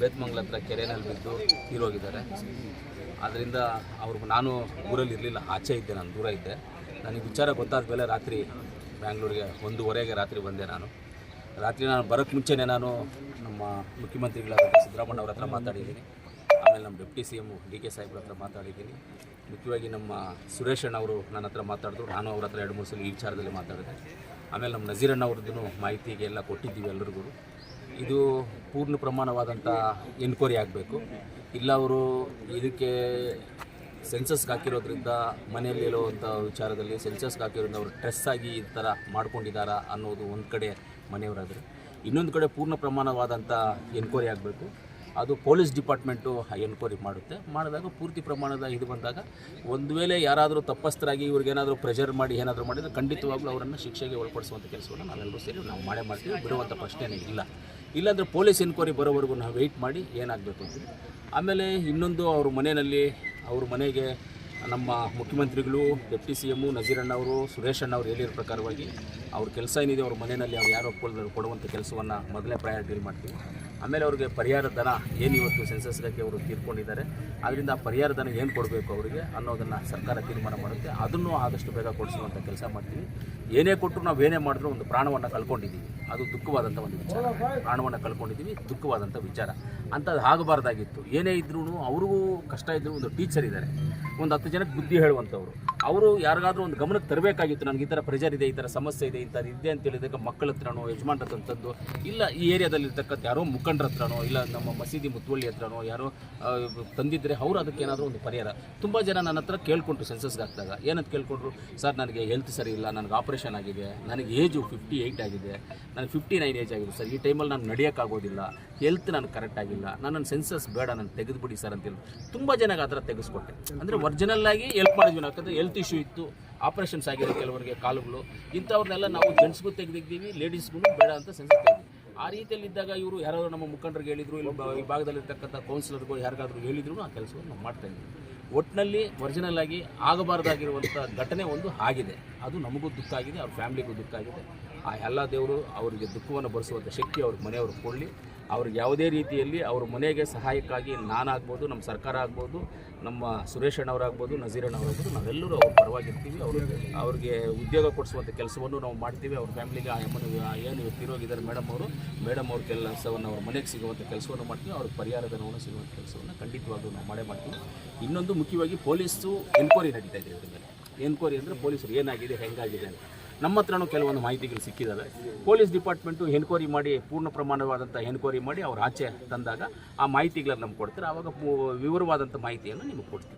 ಬೇತ್ಮಂಗ್ಲ ಹತ್ರ ಕೆರೆನಲ್ಲಿ ಬಿದ್ದು ತೀರೋಗಿದ್ದಾರೆ. ಆದ್ದರಿಂದ ಅವ್ರಿಗೆ ನಾನು ಊರಲ್ಲಿ ಇರಲಿಲ್ಲ, ಆಚೆ ಇದ್ದೆ, ನಾನು ದೂರ ಇದ್ದೆ. ನನಗೆ ವಿಚಾರ ಗೊತ್ತಾದ ಮೇಲೆ ರಾತ್ರಿ ಬ್ಯಾಂಗ್ಳೂರಿಗೆ, ಒಂದೂವರೆಗೆ ರಾತ್ರಿ ಬಂದೆ ನಾನು. ರಾತ್ರಿ ನಾನು ಬರೋಕ್ಕೆ ಮುಂಚೆನೇ ನಾನು ನಮ್ಮ ಮುಖ್ಯಮಂತ್ರಿಗಳಾದ ಸಿದ್ದರಾಮಣ್ಣ ಅವ್ರ ಹತ್ರ ಮಾತಾಡಿದ್ದೀನಿ. ಆಮೇಲೆ ನಮ್ಮ deputy C M D K ಸಾಹೇಬ್ರ ಹತ್ರ ಮಾತಾಡಿದ್ದೀನಿ. ಮುಖ್ಯವಾಗಿ ನಮ್ಮ ಸುರೇಶ್ ಅಣ್ಣ ಅವರು ನನ್ನ ಹತ್ರ ಮಾತಾಡಿದ್ರು. ನಾನು ಅವ್ರ ಹತ್ರ ಎರಡು ಮೂರು ಸಲ ಈ ವಿಚಾರದಲ್ಲಿ ಮಾತಾಡಿದೆ. ಆಮೇಲೆ ನಮ್ಮ ನಜೀರಣ್ಣ ಅವ್ರದ್ದು ಮಾಹಿತಿಗೆ ಎಲ್ಲ ಕೊಟ್ಟಿದ್ದೀವಿ ಎಲ್ಲರಿಗೂ ಇದು ಪೂರ್ಣ ಪ್ರಮಾಣವಾದಂಥ ಎನ್ಕ್ವೈರಿ ಆಗಬೇಕು. ಇಲ್ಲ ಅವರು ಇದಕ್ಕೆ ಸೆನ್ಸಸ್ಗೆ ಹಾಕಿರೋದ್ರಿಂದ ಮನೆಯಲ್ಲಿರುವಂಥ ವಿಚಾರದಲ್ಲಿ ಸೆನ್ಸಸ್ಗೆ ಹಾಕಿರೋದ್ರಿಂದ ಅವರು ಟ್ರೆಸ್ ಆಗಿ ಈ ಥರ ಮಾಡ್ಕೊಂಡಿದ್ದಾರಾ ಅನ್ನೋದು ಒಂದು ಕಡೆ ಮನೆಯವರಾದರೆ. ಇನ್ನೊಂದು ಕಡೆ ಪೂರ್ಣ ಪ್ರಮಾಣವಾದಂಥ ಎನ್ಕ್ವೈರಿ ಆಗಬೇಕು. ಅದು ಪೊಲೀಸ್ ಡಿಪಾರ್ಟ್ಮೆಂಟು ಎನ್ಕ್ವೈರಿ ಮಾಡುತ್ತೆ. ಮಾಡಿದಾಗ ಪೂರ್ತಿ ಪ್ರಮಾಣದ ಇದು ಬಂದಾಗ ಒಂದು ವೇಳೆ ಯಾರಾದರೂ ತಪ್ಪಸ್ಥರಾಗಿ ಇವ್ರಿಗೇನಾದರೂ ಪ್ರೆಷರ್ ಮಾಡಿ ಏನಾದರೂ ಮಾಡಿದರೆ ಖಂಡಿತವಾಗ್ಲೂ ಅವರನ್ನು ಶಿಕ್ಷೆಗೆ ಒಳಪಡಿಸುವಂಥ ಕೆಲಸವನ್ನು ನಾವೆಲ್ಲರೂ ಸೇರಿ ನಾವು ಮಾಡೇ ಮಾಡ್ತೀವಿ. ಬಿಡುವಂಥ ಪ್ರಶ್ನೆ ಇಲ್ಲ. ಇಲ್ಲಾಂದರೆ ಪೊಲೀಸ್ ಎನ್ಕ್ವೈರಿ ಬರೋವರೆಗೂ ನಾವು ವೆಯ್ಟ್ ಮಾಡಿ ಏನಾಗಬೇಕು ಅಂತ. ಆಮೇಲೆ ಇನ್ನೊಂದು ಅವ್ರ ಮನೆಯಲ್ಲಿ ಅವ್ರ ಮನೆಗೆ ನಮ್ಮ ಮುಖ್ಯಮಂತ್ರಿಗಳು ಡೆಪ್ಟಿ ಸಿ ಎಮ್ಮು ನಜೀರಣ್ಣ ಅವರು, ಸುರೇಶ್ ಅಣ್ಣ ಅವರು ಹೇಳಿರೋ ಪ್ರಕಾರವಾಗಿ ಅವ್ರ ಕೆಲಸ ಏನಿದೆ ಅವ್ರ ಮನೆಯಲ್ಲಿ ಅವ್ರು ಯಾರು ಕೊಡುವಂಥ ಕೆಲಸವನ್ನು ಮೊದಲೇ ಪ್ರಯಾರಿಟಿ ಮಾಡ್ತೀವಿ. ಆಮೇಲೆ ಅವ್ರಿಗೆ ಪರಿಹಾರ ಧನ ಏನು ಇವತ್ತು ಸೆನ್ಸಸ್ ಸೆನ್ಸಸ್ಗಾಗಿ ಅವರು ತೀರ್ಕೊಂಡಿದ್ದಾರೆ, ಅದರಿಂದ ಆ ಪರಿಹಾರ ಧನ ಏನು ಕೊಡಬೇಕು ಅವರಿಗೆ ಅನ್ನೋದನ್ನು ಸರ್ಕಾರ ತೀರ್ಮಾನ ಮಾಡುತ್ತೆ. ಅದನ್ನು ಆದಷ್ಟು ಬೇಗ ಕೊಡಿಸುವಂಥ ಕೆಲಸ ಮಾಡ್ತೀವಿ. ಏನೇ ಕೊಟ್ಟರು ನಾವು ಏನೇ ಮಾಡಿದ್ರು ಒಂದು ಪ್ರಾಣವನ್ನು ಕಳ್ಕೊಂಡಿದ್ದೀವಿ. ಅದು ದುಃಖವಾದಂಥ ಒಂದು ವಿಚಾರ. ಪ್ರಾಣವನ್ನು ಕಳ್ಕೊಂಡಿದ್ದೀವಿ ದುಃಖವಾದಂಥ ವಿಚಾರ. ಅಂಥದ್ದು ಆಗಬಾರ್ದಾಗಿತ್ತು. ಏನೇ ಇದ್ರೂ ಅವ್ರಿಗೂ ಕಷ್ಟ ಇದ್ದರೂ ಒಂದು ಟೀಚರ್ ಇದ್ದಾರೆ ಒಂದು ಹತ್ತು ಜನಕ್ಕೆ ಬುದ್ಧಿ ಹೇಳುವಂಥವ್ರು ಅವರು ಯಾರಿಗಾದ್ರೂ ಒಂದು ಗಮನಕ್ಕೆ ತರಬೇಕಾಗಿತ್ತು, ನನಗೆ ಈ ಥರ ಪ್ರೆಷರ್ ಇದೆ, ಈ ಥರ ಸಮಸ್ಯೆ ಇದೆ ಈ ಥರ ಇದೆ ಅಂತ ಹೇಳಿದಾಗ ಮಕ್ಕಳ ಹತ್ರನೋ ತಂದು ಇಲ್ಲ ಈ ಏರಿಯಾದಲ್ಲಿ ಇರ್ತಕ್ಕಂಥ ಯಾರೋ ಮುಖಂಡರ ಹತ್ರನೋ, ಇಲ್ಲ ನಮ್ಮ ಮಸೀದಿ ಮುತ್ತುವಳ್ಳಿ ಹತ್ರನೋ, ಯಾರೋ ತಂದಿದ್ದರೆ ಅವರು ಅದಕ್ಕೆ ಏನಾದರೂ ಒಂದು ಪರಿಹಾರ. ತುಂಬ ಜನ ನನ್ನ ಹತ್ರ ಕೇಳ್ಕೊಂಡ್ರು ಸೆನ್ಸಸ್ಗೆ ಹಾಕಿದಾಗ. ಏನಂತ ಕೇಳ್ಕೊಂಡ್ರು, ಸರ್, ನನಗೆ ಹೆಲ್ತ್ ಸರಿ ಇಲ್ಲ, ನನಗೆ ಆಪ್ರೇಷನ್ ಆಗಿದೆ, ನನಗೆ ಏಜು ಫಿಫ್ಟಿ ಏಯ್ಟ್ ಆಗಿದೆ, ನನಗೆ ಫಿಫ್ಟಿ ನೈನ್ ಏಜ್ ಆಗಿದೆ, ಸರ್, ಈ ಟೈಮಲ್ಲಿ ನಾನು ನಡೆಯೋಕ್ಕಾಗೋದಿಲ್ಲ ಹೆಲ್ತ್ ನನಗೆ ಕರೆಕ್ಟ್ ಆಗಿಲ್ಲ ನನ್ನ ಸೆನ್ಸಸ್ ಬೇಡ ನಾನು ತೆಗೆದುಬಿಡಿ ಸರ್ ಅಂತೇಳಿ ತುಂಬ ಜನಕ್ಕೆ ಆ ಥರ ತೆಗೆಸ್ಕೊಟ್ಟೆ. ಅಂದರೆ ಒರಿಜಿನಲ್ ಆಗಿ ಹೆಲ್ಪ್ ಮಾಡಿದ್ವಿ ಯಾಕಂದರೆ ಹೆಲ್ತ್ ಇಶ್ಯೂ ಇತ್ತು ಆಪ್ರೇಷನ್ಸ್ ಆಗಿದೆ ಕೆಲವರಿಗೆ ಕಾಲುಗಳು, ಇಂಥವ್ರನ್ನೆಲ್ಲ ನಾವು ಜೆಂಟ್ಸ್ಗೂ ತೆಗೆದಿದ್ದೀವಿ ಲೇಡೀಸ್ಗೂ ಬೇಡ ಅಂತ ಸೆನ್ಸಸ್ ಆ ರೀತಿಯಲ್ಲಿದ್ದಾಗ ಇವರು ಯಾರೋ ನಮ್ಮ ಮುಖಂಡರಿಗೆ ಹೇಳಿದ್ರು, ಇಲ್ಲಿ ಈ ಭಾಗದಲ್ಲಿರ್ತಕ್ಕಂಥ ಕೌನ್ಸಿಲರ್ಗೂ ಯಾರಿಗಾದ್ರೂ ಹೇಳಿದ್ರು, ಆ ಕೆಲಸವನ್ನು ನಾವು ಮಾಡ್ತಾ ಇದ್ದೀವಿ. ಒಟ್ಟಿನಲ್ಲಿ ಒರಿಜಿನಲ್ ಆಗಿ ಆಗಬಾರ್ದಾಗಿರುವಂಥ ಘಟನೆ ಒಂದು ಆಗಿದೆ. ಅದು ನಮಗೂ ದುಃಖ ಆಗಿದೆ, ಅವ್ರ ಫ್ಯಾಮಿಲಿಗೂ ದುಃಖ ಆಗಿದೆ. ಆ ಎಲ್ಲ ದೇವರು ಅವರಿಗೆ ದುಃಖವನ್ನು ಭರಿಸುವಂಥ ಶಕ್ತಿ ಅವ್ರ ಮನೆಯವರು ಕೊಡಲಿ. ಅವ್ರಿಗೆ ಯಾವುದೇ ರೀತಿಯಲ್ಲಿ ಅವ್ರ ಮನೆಗೆ ಸಹಾಯಕ್ಕಾಗಿ ನಾನಾಗ್ಬೋದು, ನಮ್ಮ ಸರ್ಕಾರ ಆಗ್ಬೋದು, ನಮ್ಮ ಸುರೇಶ್ ಅಣ್ಣವರಾಗ್ಬೋದು ನಜೀರಣ್ಣವರಾಗ್ಬೋದು ನಾವೆಲ್ಲರೂ ಅವ್ರ ಪರವಾಗಿರ್ತೀವಿ. ಅವರು ಅವ್ರಿಗೆ ಉದ್ಯೋಗ ಕೊಡಿಸುವಂಥ ಕೆಲಸವನ್ನು ನಾವು ಮಾಡ್ತೀವಿ. ಅವ್ರ ಫ್ಯಾಮಿಲಿಗೆ ಆ ಅಮ್ಮನ ಏನು ತಿರೋಗಿದ್ದಾರೆ ಮೇಡಮ್ ಅವರು, ಮೇಡಮ್ ಅವ್ರ ಕೆಲಸವನ್ನು ಅವ್ರ ಮನೆಗೆ ಸಿಗುವಂಥ ಕೆಲಸವನ್ನು ಮಾಡ್ತೀವಿ. ಅವ್ರಿಗೆ ಪರಿಹಾರದ ಧನವನ್ನು ಸಿಗುವಂಥ ಕೆಲಸವನ್ನು ಖಂಡಿತವಾಗ್ಲೂ ನಾವು ಮಾಡೇ ಮಾಡ್ತೀವಿ. ಇನ್ನೊಂದು ಮುಖ್ಯವಾಗಿ ಪೊಲೀಸು ಎನ್ಕ್ವೈರಿ ನಡೀತಾ ಇದೆ ಇದ್ರ ಮೇಲೆ. ಎನ್ಕ್ವೈರಿ ಅಂದರೆ ಪೊಲೀಸರು ಏನಾಗಿದೆ, ಹೆಂಗಾಗಿದೆ ಅಂತ. ನಮ್ಮ ಹತ್ರನೂ ಕೆಲವೊಂದು ಮಾಹಿತಿಗಳು ಸಿಕ್ಕಿದ್ದಾವೆ ಪೊಲೀಸ್ ಡಿಪಾರ್ಟ್ಮೆಂಟು ಎನ್ಕ್ವೈರಿ ಮಾಡಿ, ಪೂರ್ಣ ಪ್ರಮಾಣವಾದಂಥ ಎನ್ಕ್ವೈರಿ ಮಾಡಿ ಅವ್ರು ಆಚೆ ತಂದಾಗ ಆ ಮಾಹಿತಿಗಳನ್ನು ನಮ್ಗೆ ಕೊಡ್ತಾರೆ. ಆವಾಗ ವಿವರವಾದಂಥ ಮಾಹಿತಿಯನ್ನು ನಿಮಗೆ ಕೊಡ್ತೀವಿ.